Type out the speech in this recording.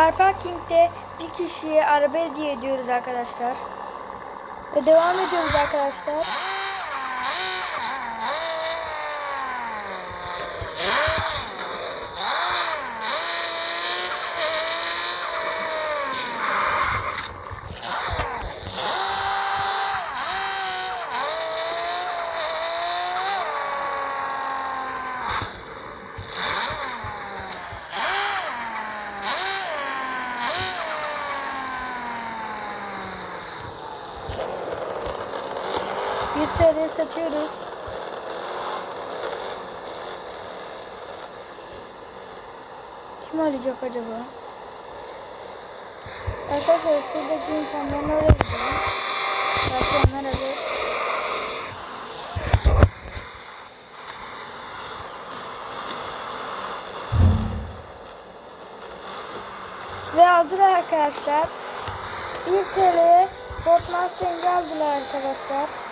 Car Parking'de bir kişiye araba hediye ediyoruz arkadaşlar. Ve devam ediyoruz arkadaşlar. Bir TL satıyoruz. Kim alacak acaba? Arkadaşlar şuradaki insanların oraya gidelim. Belki onlar alır. Ve aldılar arkadaşlar. 1 TL'ye Mustang'i aldılar arkadaşlar.